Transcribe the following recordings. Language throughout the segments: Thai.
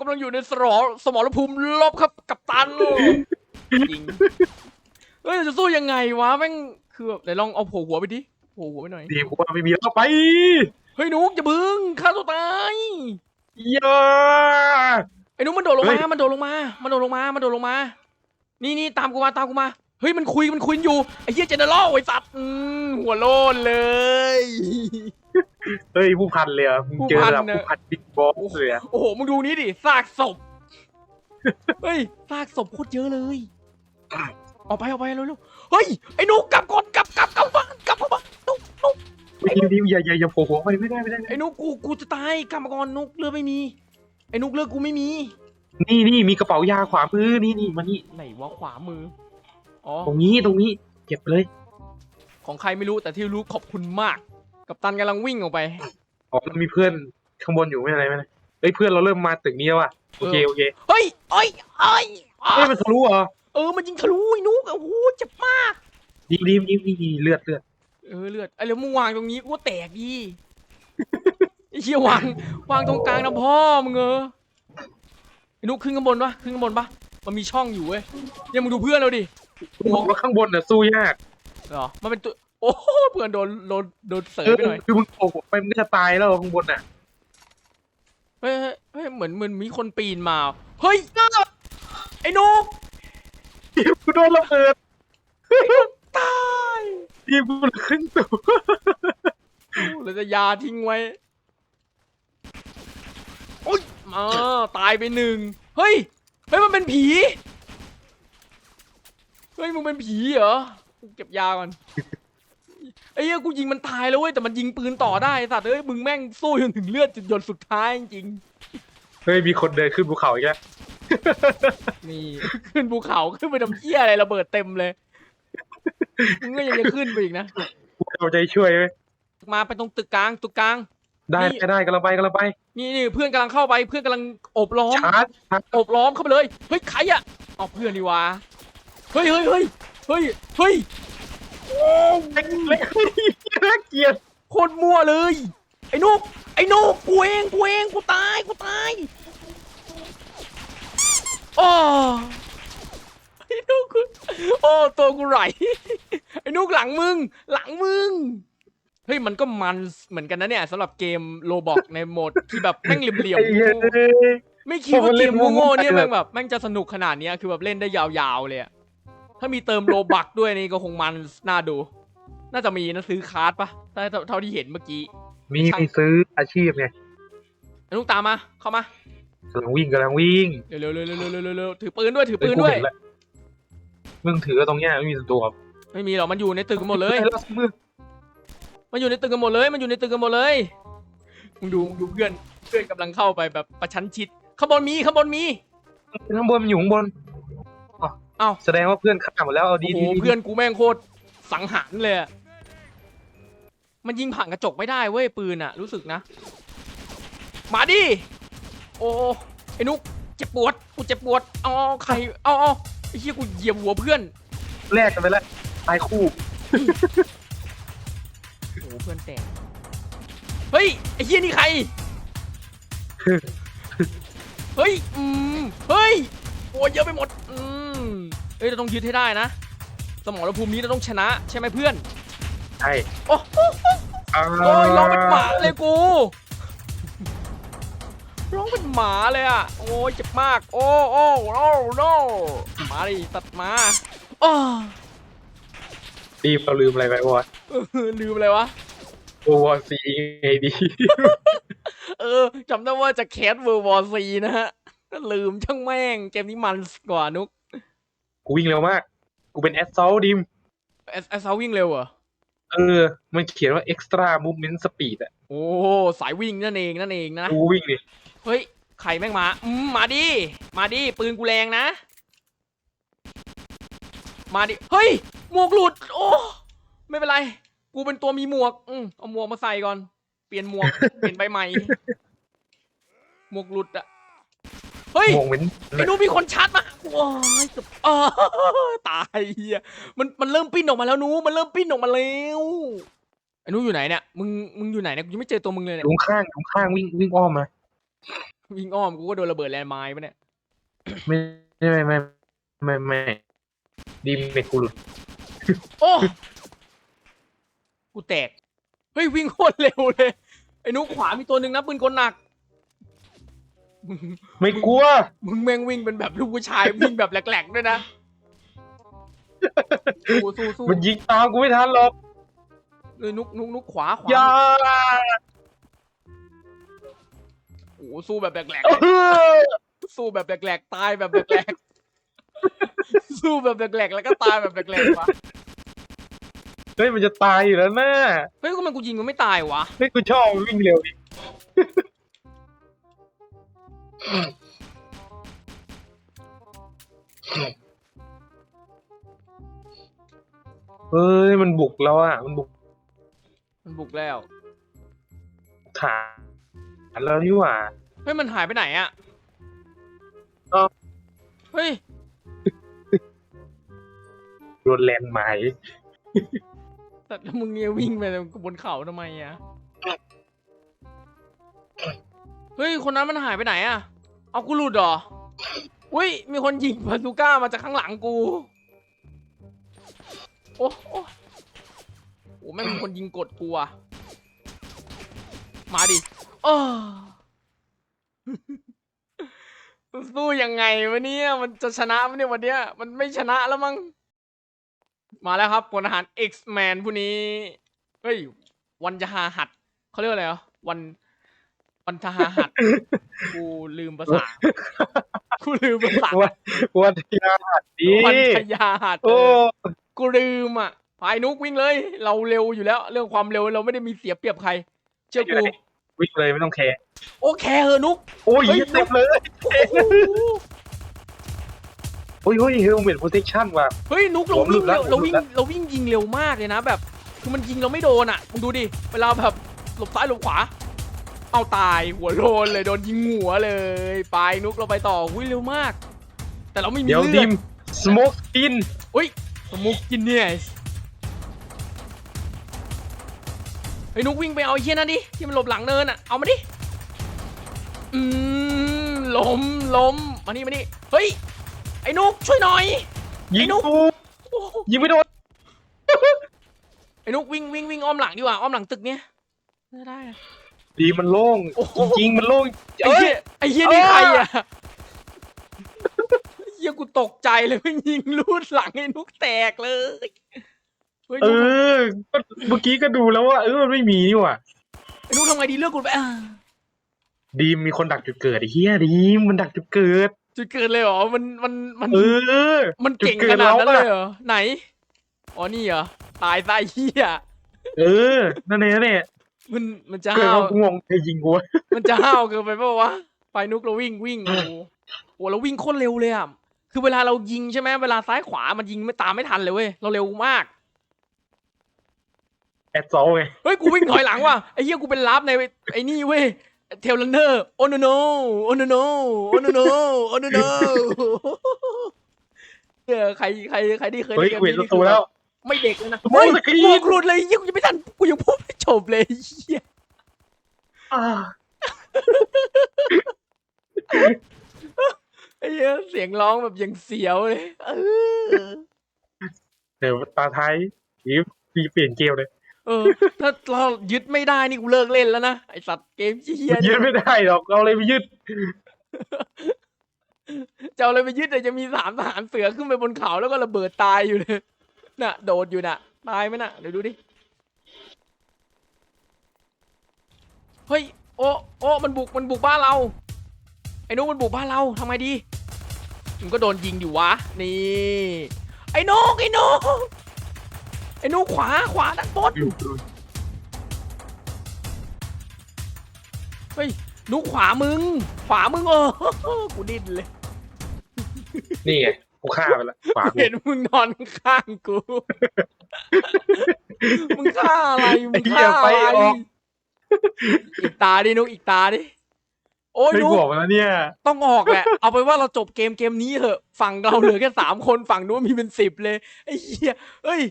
กำลังอยู่ในสมอสมรภูมิลบครับกับตันจริงเฮ้ยจะสู้ยังไงวะแม่งคือแบบไหนลองเอาโผล่หัวไปดิโผล่หัวไปหน่อยดีกูว่าไม่มีแล้วไปเฮ้ยนุกจะบึ้งฆ่าตัวตายเยอะไอ้นุกมันโดดลงมาเฮ้ยมันโดดลงมา มันโดดลงมามันโดดลงมา นี่นี่ตามกูมาตามกูมาเฮ้ยมันคุยมันคุยอยู่ไอ้เหี้ยเจเนอเรลไอ้สัตว์อืมหัวโลนเลย เฮ้ยผู้พันเลยอะมึงเจอแบบผู้พันเนี่ยผู้พันบิ๊กบอสเลยอะโอ้โหมึงดูนี้ดิซากศพเฮ้ยซากศพโคตรเยอะเลยออกไปออกไปเร็วๆเฮ้ยไอ้นุกกลับก่อนกลับกลับกลับบ้านกลับเข้าบ้านนุกนุกไม่ดีดีอย่าอย่าอย่าโผล่หัวไปไม่ได้ไม่ได้ไอ้นุกกูกูจะตายกลับมาก่อนนุกเลือดไม่มีไอ้นุกเลือดกูไม่มี นี่นี่มีกระเป๋ายาขวามือนี่นี่มานี่ไหนวะขวามืออ๋อตรงนี้ตรงนี้เก็บเลย ของใครไม่รู้แต่ที่รู้ขอบคุณมาก กับตันกำลังวิ่งออกไป อ๋อมันมีเพื่อนข้างบนอยู่ไม่อะไรไม่อะไรเฮ้ยเพื่อนเราเริ่มมาตึกนี้แล้วอะโอเคโอเคเฮ้ยเอ้ยเอ้ยอ้าเฮ้ยมันทะลุเหรอเออมันยิงทะลุไอ้นุกโอ้โหเจ็บมากดีดีดีดีดีเลือดเลือดเออเลือดไอ้แล้วมึงวางตรงนี้กูว่าแตกดี ไอ้เชี่ยวางวางตรงกลางนะพ่อมึงเออไอ้นุกขึ้นข้างบนปะขึ้นข้างบนปะมันมีช่องอยู่เว้ยเนี่ยมึงดูเพื่อนเราดิบอกว่าข้างบนน่ะสู้ยากเหรอ มันเป็นตัว โอ้โหเพื่อนโดนโดนโดนเสยเออไปหน่อยคือมึงโผล่หัวไปมึงก็จะตายแล้วข้างบนน่ะเฮ้ยเฮ้ยเฮ้ยเหมือนเหมือนมีคนปีนมา เฮ้ยไอ้นุกกูโดนระเบิดตายทีมกูเหลือครึ่งตัวเราจะยาทิ้งไว้โอ๊ยมาตายไปหนึ่งเฮ้ยเฮ้ยมันเป็นผีเฮ้ยมึงเป็นผีเหรอกูเก็บยาก่อน ไอ้เหี้ยกูยิงมันตายแล้วเว้ยแต่มันยิงปืนต่อได้ไอ้สัตว์เอ้ยมึงแม่งสู้จนถึงเลือดจุดหยดสุดท้ายจริงเฮ้ยมีคนเดินขึ้นภูเขาอีกแล้ว ๆนี่ ขึ้นภูเขาขึ้นไปทำเหี้ยอะไรระเบิดเต็มเลยมึงก็ยังจะขึ้นไปอีกนะกูเอาใจช่วยไหมมาไปตรงตึกกลางตึกกลาง ได้นี่ ได้ได้กำลังไปกำลังไปนี่นี่เพื่อนกำลังเข้าไปเพื่อนกำลังโอบล้อม ชาร์จชาร์จโอบล้อมเข้าไปเลยเฮ้ยใครอะเอาเพื่อนดีวะเฮ้ยเฮ้ยเฮ้ยเฮ้ยเฮ้ยเล็ก เล็กน่าเกลียดโคตรมั่วเลย ไอ้นุกไอ้นุกกูเองกูเองกูตายกูตายโอ้ไอ้นุกกูโอ้ตัวกูไหลไอ้นุกหลังมึง หลังมึงเฮ้ยมันก็มันเหมือนกันนะเนี่ยสำหรับเกมโลบอกในโหมดที่แบบแม่งเหลี่ยมไอ้เหี้ยๆเอ้ยไม่คิดว่าเกมโง่ๆเนี่ยผมเล่นแม่งแบบแม่งจะสนุกขนาดเนี้ยคือแบบเล่นได้ยาวๆเลยอะถ้ามีเติมโลบักด้วยนี่ก็คงมันน่าดู น่าจะมีนะซื้อคาร์ดปะ ถ้าเท่าที่เห็นเมื่อกี้มีไปซื้ออาชีพไงไอ้ลูกตามมา เข้ามา กำลังวิ่งกำลังวิ่ง เร็วๆเร็วๆเร็วๆเร็วๆเร็วๆถือปืนด้วยถือเฮ้ปืยนกูด้วยเห็นแล้วมึงถือตรงเนี้ยไม่มีตัวไม่มีหรอกมันอยู่ในตึกกันหมดเลยฮ้แล้วมือมันอยู่ในตึกกันหมดเลย มันอยู่ในตึกกันหมดเลย มึงดูมึงดูเพื่อนเพื่อนกำลังเข้าไปแบบประชันชิดข้างบนมีข้างบนมีข้างบนมันอยู่ข้างบนเอ้าแสดงว่าเพื่อนฆ่าหมดแล้วเอาดีโอ้ดีโหดีเพื่อนกูแม่งโคตรสังหารเลยอะ มันยิงผ่านกระจกไม่ได้เว้ยปืนอะรู้สึกนะ มาดิ โอ้ไอ้นุกเจ็บปวดกูเจ็บปวดเอาเอาใครเอาเอาไอ้เหี้ยกูเหยียบหัวเพื่อนแลกกันไปแล้วตายคู่ โอ้โหเพื่อนแตกเฮ้ยไอ้เหี้ยนี่ใคร เฮ้ยอืมเฮ้ยโอ้ยเยอะไปหมดอืมเฮ้ยเราต้องยึดให้ได้นะ สมรภูมินี้เราต้องชนะ ใช่ไหมเพื่อน ใช่ โอ้โหอ่า โอ้ยร้องเป็นหมาเลยกูร้องเป็นหมาเลยอะ โอ้ยเจ็บมาก โอ้โอ้โอ้โนมาดิตัดมาอ้อดีเราลืมอะไรไปวะเออลืมอะไรวะโอวอซีไงดี เออจำได้ว่าจะแคสเวอร์วอร์ซีนะฮะ ลืมช่างแม่ง เกมนี้มันกว่านุก กูวิ่งเร็วมาก กูเป็นแอสซอลดิมแอสแอสซาวิ่งเร็วเหรอ เออ มันเขียนว่า extra movement speed อะโอ้สายวิ่งนั่นเองนั่นเองนะกูวิ่งดิเฮ้ยใครแม่งมาอืมมาดิ มาดิ ปืนกูแรงนะ มาดิ เฮ้ย หมวกหลุด โอ้ ไม่เป็นไร กูเป็นตัวมีหมวก อืมเอาหมวกมาใส่ก่อน เปลี่ยนหมวก เปลี่ยนใบใหม่ หมวกหลุดอะ เฮ้ยมองเหมือนไอ้นู้นมีคนชาร์จมาโอ้ยเกือบเออตายเฮียมันมันเริ่มปิ้นออกมาแล้วนู้มันเริ่มปิ้นออกมาแล้วไอ้นู้อยู่ไหนเนี่ยมึงมึงอยู่ไหนเนี่ยกูยังไม่เจอตัวมึงเลยเนี่ยลุงข้างลุงข้างวิ่งวิ่งอ้อมมา วิ่งอ้อมกูก็โดนระเบิดแลนด์ไมน์ปะเนี่ยไม่ไม่ไม่ไม่ไม่ไม่ดีเมกกูหลุดโอ้กูแตกเฮ้ยวิ่งโคตรเร็วเลยไอ้นุกขวามีตัวหนึ่งนะปืนกลหนักมึง ไม่กลัว มึงแม่งวิ่งเป็นแบบลูกผู้ชาย วิ่งแบบแหลกๆด้วยนะสู้สู้สู้มันยิงตามกูไม่ทันหรอกเลยนุกนุกนุกขวาขวาอย่าโอ้โหสู้แบบแหลกเออๆสู้แบบแหลกๆตายแบบแหลกๆสู้แบบแหลกๆแล้วก็ตายแบบแหลกๆวะเฮ้ยมันจะตายอยู่แล้วนะเฮ้ยทำไมกูยิงมันไม่ตายวะเฮ้ยกูชอบมันวิ่งเร็วดิ เฮ้ย มันบุกแล้วอะ มันบุกมันบุกแล้ว ฐานแล้วนี่หว่า เฮ้ย มันหายไปไหนอะเอ้า เฮ้ย โดนแลนด์ไม้แต่แล้วมึงเนี่ยวิ่งไปบนเขาทำไมอะเฮ้ย คนนั้นมันหายไปไหนอะเอากูหลุดเหรอ อุ้ย มีคนยิงบาซูก้ามาจากข้างหลังกู โอ้โอ้โอ้แม่งมีคนยิงกดกูอะมาดิโอ้มันสู้ยังไงวะเนี่ย มันจะชนะไหมเนี่ยวันเนี้ย มันไม่ชนะแล้วมั้ง มาแล้วครับพลทหาร X-Man ผู้นี้ เฮ้ย วันจะหาหัด เขาเรียกว่าอะไรอะวัน วันทหาหัดกูลืมภาษากูลืมภาษาวันวันที่ยาหัดดีวันทยาหัดโอ้เออกูลืมอะพายนุกวิ่งเลย เราเร็วอยู่แล้ว เรื่องความเร็วเราไม่ได้มีเสียเปรียบใคร เชื่อกูวิ่งเลยไม่ต้องแคร์โอเคเหอะนุกโอ้ยเฮ้ยเต็มเลยโอ้โหโอ้ยเฮ้ยเฮลเมตโปรเทคชั่นว่ะเฮ้ยนุกเราผมหลุวิ่งดแล้เร็ววผมหลุเราวิ่งดแล้วเราวิ่งยิงเร็วมากเลยนะแบบ คือมันยิงเราไม่โดนอะมึงดูดิเวลาแบบหลบซ้ายหลบขวา เอาตายหัวโลนเลยโดนยิงหัวเลยไปนุกเราไปต่อวิ่งเร็วมาก แต่เราไม่มีเดี๋ยวเลืดิอดมสโมกกินอุ้ยสมุกกินเนี่ยไอ้นุกวิ่งไปเอาไอ้เชี่ยนั่นดิที่มันหลบหลังเนินอะเอามาดิอืมล้มล้มมานี่มานี่เฮ้ยไอ้นุกช่วยหน่อย ยิไอ้งนุ๊ก กูโอ้โหยิงไม่โดนไอ้นุกวิ่งวิ่งวิ่งอ้อมหลังดีกว่าอ้อมหลังตึกเนี้ยได้ได้อะ ดีมันโล่งโอ้โห จริงๆมันโล่งไอ้เอ้เหี้ยยไอ้เหี้ยนี่ใครอะเหี้ยกูตกใจเลยมันยิงลูดหลังไอ้นุกแตกเลยเฮ้ยเอนุ๊กอก็เมื่อกี้ก็ดูแล้วว่าเออมันไม่มีนี่หว่าไอ้นุกทำไงดีเลือกกูไปอะดีมมีคนดักจุดเกิดไอ้เหี้ยดีมมันดักจุดเกิด จุดเกิดเลยเหรอมันมันมัน เออ มันเก่งจุดเกิขดนาดนั้นเราอะเลยเหรอไหน อ๋อนี่เหรอตายซะไอ้เหี้ยเออนั่นเองนั่นเอง มันมันจะเกิดห้าวมางงจะยิงกูมันจะห้าวเกินไปเปล่าวะไปนุกเราวิ่งวิ่งโอ้โหโอ้เราวิ่งโคตรเร็วเลยอะ คือเวลาเรายิงใช่ไหมเวลาซ้ายขวามันยิงไม่ตามไม่ทันเลยเว้ย เราเร็วมาก แอดโซลไงเฮ้ย กูวิ่งถอยหลังว่ะ ไอ้เหี้ยกูเป็นลับในไอ้นี่เว้ย เทลเนอร์ โอโนโน โอโนโน โอโนโน โอโนโนเออใครใครใครที่เคยเฮ้ยล่นกูเห็นกปมระตูแล้ว ไม่เด็กเลยนะโอ้ยสกรีนกูกรุดเลยยิ่งกูยังไม่ทันกูยังพูดไม่จบเลยเหี้ยอ่าไอ้เหี้ยเสียงร้องแบบยังเสียวเลยเออเดี๋ยวตาไทายยิบมีเปลี่ยนเกมเลยเออ ถ้าเรายึดไม่ได้นี่กูเลิกเล่นแล้วนะไอสัตว์เกมเหี้ยยึเนี่ดยไม่ได้หรอกเอาเลยไปยึดจะเอาอะไรไปยึดเดี๋ยวจะมีสามทหารเสือขึ้นไปบนเขาแล้วก็ระเบิดตายอยู่เลย น่ะ โดดอยู่น่ะ ตายไหมน่ะ เดี๋ยวดูดิ เฮ้ย โอ้โอ้มันบุก มันบุกบ้านเรา ไอ้นุ๊กมันบุกบ้านเราทำไงดี มันก็โดนยิงอยู่วะ นี่ ไอ้นุ๊กไอ้นุ๊กไอ้นุ๊กขวา ขวาด้านบนเฮ้ยนุ๊กขวามึง ขวามึงเออ กูดิ้นเลย นี่ไง กูฆ่าไปแล้วขวากูเห็นมึงนอนข้างกู มึงฆ่าอะไร มึงฆ่าไอ้อะไรเหี้ยไปออกอีกตาดินุ๊กอีกตาดิ โอ้ยไม่นุ๊บกอกแล้วเนี่ย ต้องออกแหละ เอาไปนว่าเราจบเกมเกมนี้เถอะ ฝั่งเราเหลือแค่สามคน ฝั่งนู้นมีเป็นสิบเลย ไอ้เหี้ยเอ้ย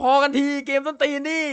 พอกันทีเกมต้นตีนนี่